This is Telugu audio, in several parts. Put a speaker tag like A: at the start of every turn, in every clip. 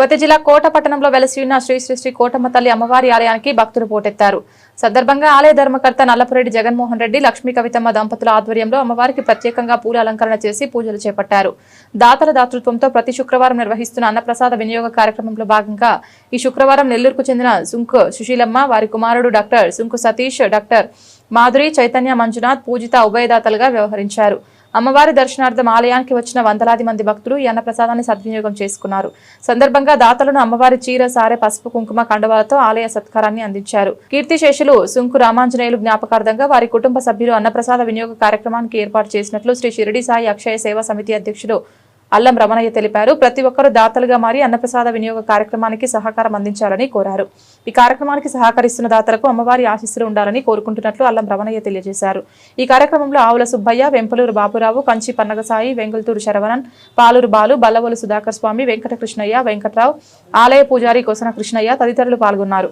A: తిరుపతి జిల్లా కోట పట్టణంలో వెలసి ఉన్న శ్రీ శ్రీ శ్రీ కోటమ్మ తల్లి అమ్మవారి ఆలయానికి భక్తులు పోటెత్తారు. సందర్భంగా ఆలయ ధర్మకర్త నల్లపురెడ్డి జగన్మోహన్ రెడ్డి లక్ష్మీ కవితమ్మ దంపతుల ఆధ్వర్యంలో అమ్మవారికి ప్రత్యేకంగా పూల అలంకరణ చేసి పూజలు చేపట్టారు. దాతల దాతృత్వంతో ప్రతి శుక్రవారం నిర్వహిస్తున్న అన్నప్రసాద వినియోగ కార్యక్రమంలో భాగంగా ఈ శుక్రవారం నెల్లూరుకు చెందిన సుంకు సుశీలమ్మ వారి కుమారుడు డాక్టర్ సుంకు సతీష్ డాక్టర్ మాధురి చైతన్య మంజునాథ్ పూజిత ఉభయదాతలుగా వ్యవహరించారు. అమ్మవారి దర్శనార్థం ఆలయానికి వచ్చిన వందలాది మంది భక్తులు ఈ అన్నప్రసాదాన్ని సద్వినియోగం చేసుకున్నారు. సందర్భంగా దాతలను అమ్మవారి చీర సారె పసుపు కుంకుమ కండవాలతో ఆలయ సత్కారాన్ని అందించారు. కీర్తిశేషులు సుంకు రామాంజనేయులు జ్ఞాపకార్థంగా వారి కుటుంబ సభ్యులు అన్నప్రసాద వినియోగ కార్యక్రమానికి ఏర్పాటు చేసినట్లు శ్రీ షిరిడి సాయి అక్షయ సేవా సమితి అధ్యక్షుడు అల్లం రమణయ్య తెలిపారు ప్రతి ఒక్కరూ దాతలుగా మారి అన్నప్రసాద వినియోగ కార్యక్రమానికి సహకారం అందించాలని కోరారు. ఈ కార్యక్రమానికి సహకరిస్తున్న దాతలకు అమ్మవారి ఆశీస్సులు ఉండాలని కోరుకుంటున్నట్లు అల్లం రమణయ్య తెలియజేశారు. ఈ కార్యక్రమంలో ఆవుల సుబ్బయ్య వెంపలూరు బాబురావు కంచి పన్నగసాయి వెంగుల్తూరు శరవణన్ పాలూరు బాలు బల్లవోలు సుధాకర్ స్వామి వెంకట కృష్ణయ్య వెంకట్రావు ఆలయ పూజారి కొసన కృష్ణయ్య తదితరులు పాల్గొన్నారు.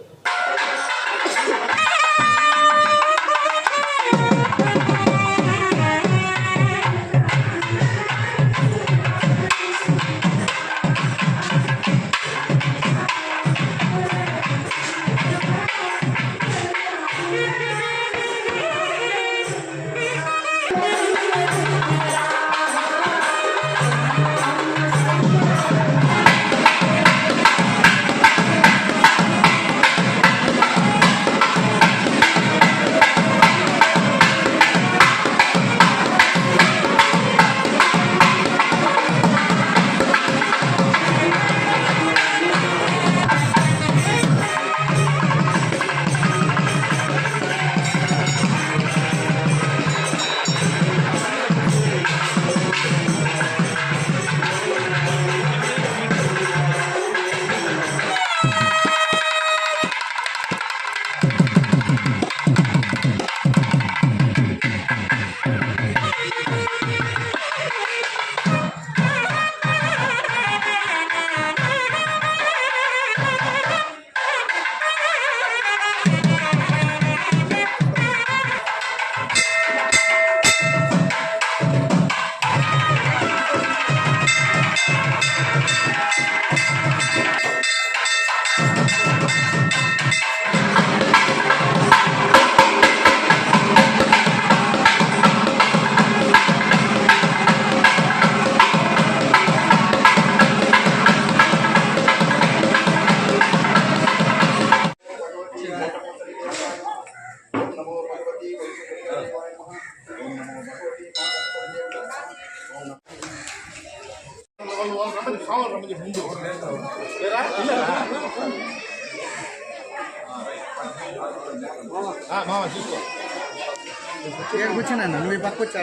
B: ఇక్కడ కూర్చున్నాను నువ్వు ఈ పక్క వచ్చా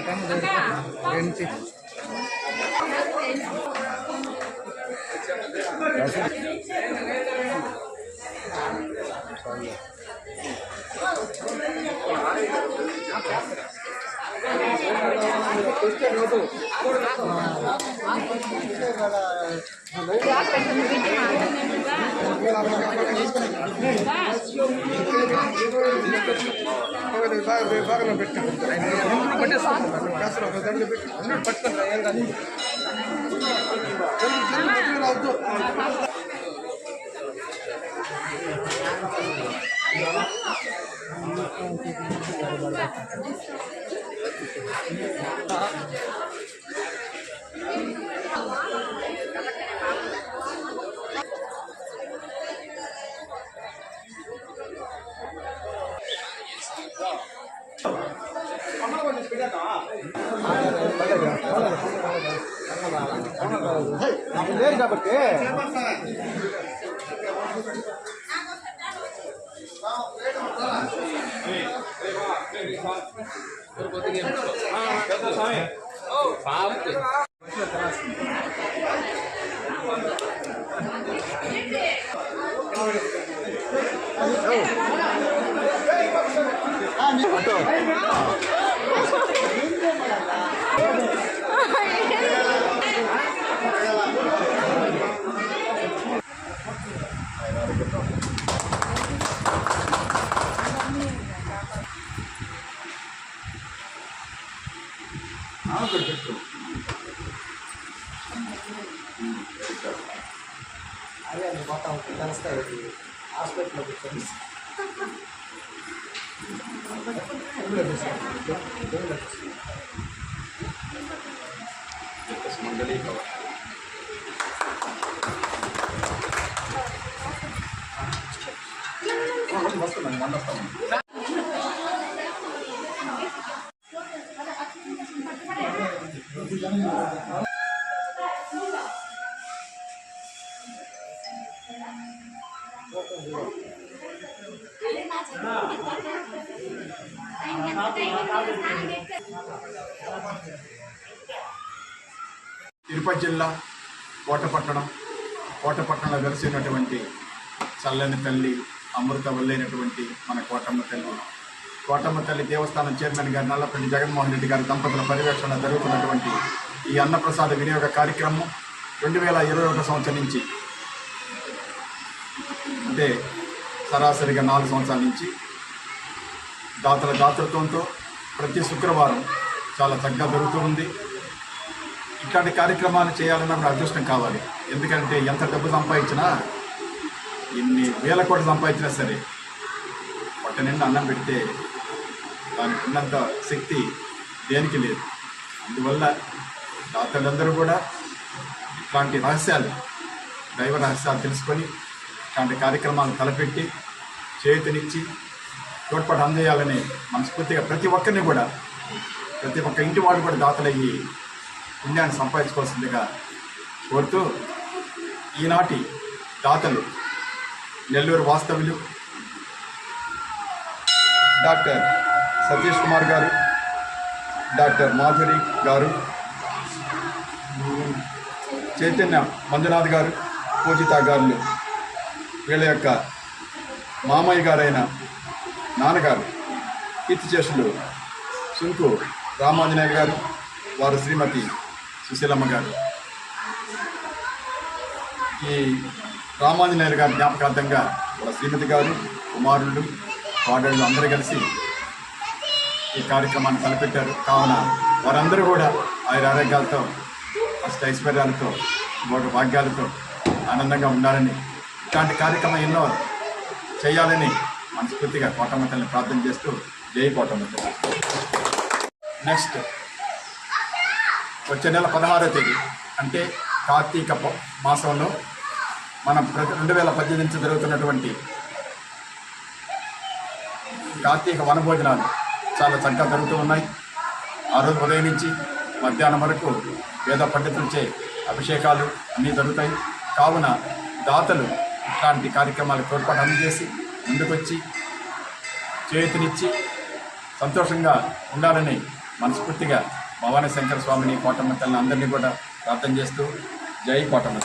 B: ఏంటి బాగా పెట్టాను కాసులు ఒక దండ పెట్టి అన్నీ పట్టుకుంటా ఏం కాదు వద్దు లేదు కాబట్టి
C: అటు అక్కడ పెట్టు అదే అండి మొత్తం తెలుస్తాయి హాస్పిటల్లో కూర్చొని మంగళీ కవర్
B: వస్తున్నాను వంద తిరుపతి జిల్లా కోటపట్టణం. కోటపట్టణంలో వెలిసినటువంటి చల్లని తల్లి అమృత వల్లైనటువంటి మన కోటమ్మ తల్లి. కోటమ్మ తల్లి దేవస్థానం చైర్మన్ గారు నల్లపల్లి జగన్మోహన్ రెడ్డి గారి దంపతుల పర్యవేక్షణ జరుగుతున్నటువంటి ఈ అన్నప్రసాద వినియోగ కార్యక్రమం రెండు వేల ఇరవై ఒకటో సంవత్సరం నుంచి. అంటే సరాసరిగా నాలుగు సంవత్సరాల నుంచి. దాతల దాతృత్వంతో ప్రతి శుక్రవారం చాలా చక్కగా జరుగుతూ ఉంది. ఇట్లాంటి కార్యక్రమాలు చేయాలన్నా కూడా అదృష్టం కావాలి. ఎందుకంటే ఎంత డబ్బు సంపాదించినా ఇన్ని వేల కోట్లు సంపాదించినా సరే పొట్ట నిండా అన్నం పెడితే దానికి ఉన్నంత శక్తి దేనికి లేదు. అందువల్ల దాతలందరూ కూడా ఇట్లాంటి రహస్యాలు దైవ రహస్యాలు తెలుసుకొని ఇట్లాంటి కార్యక్రమాలు తలపెట్టి చేతినిచ్చి తోడ్పాటు అందజేయాలని మనస్ఫూర్తిగా ప్రతి ఒక్కరిని కూడా ప్రతి ఒక్క ఇంటి వాడు కూడా దాతలయ్యి పుణ్యాన్ని సంపాదించుకోవాల్సిందిగా కోరుతూ ఈనాటి దాతలు నెల్లూరు వాస్తవ్యులు డాక్టర్ సతీష్ కుమార్ గారు డాక్టర్ మాధురి గారు చైతన్య మంజునాథ్ గారు పూజిత గారులు వీళ్ళ యొక్క మామయ్య గారైన నాన్నగారు కీర్తిశేషులు సుంకు రామాంజనేయ గారు వారు శ్రీమతి సుశీలమ్మ గారు. ఈ రామాంజనేయులు గారి జ్ఞాపకార్థంగా వాళ్ళ శ్రీమతి గారు కుమారులు వాడళ్ళు అందరూ కలిసి ఈ కార్యక్రమాన్ని తలపెట్టారు కావున వారందరూ కూడా ఆయన ఆరోగ్యాలతో ఫస్ట్ ఐశ్వర్యాలతో భోగ భాగ్యాలతో ఆనందంగా ఉండాలని ఇట్లాంటి కార్యక్రమం ఎన్నో చేయాలని మనస్ఫూర్తిగా కోటమ్మ తల్లిని ప్రార్థన చేస్తూ జై కోటమ్మ తల్లి. నెక్స్ట్ వచ్చే నెల పదహారో తేదీ అంటే కార్తీక మాసంలో మనం ప్రతి రెండు వేల పద్దెనిమిది నుంచి జరుగుతున్నటువంటి కార్తీక వనభోజనాలు చాలా చక్కగా జరుగుతూ ఉన్నాయి. ఆ రోజు ఉదయం నుంచి మధ్యాహ్నం వరకు వేద పండితులచే అభిషేకాలు అన్నీ జరుగుతాయి. కావున దాతలు ఇట్లాంటి కార్యక్రమాలకు తోడ్పాటు అందజేసి ముందుకొచ్చి చేతినిచ్చి సంతోషంగా ఉండాలని మనస్ఫూర్తిగా భవానీ శంకర స్వామిని కోటమ్మ తల్లిని అందరినీ కూడా ప్రార్థన చేస్తూ జై కోటమ్మ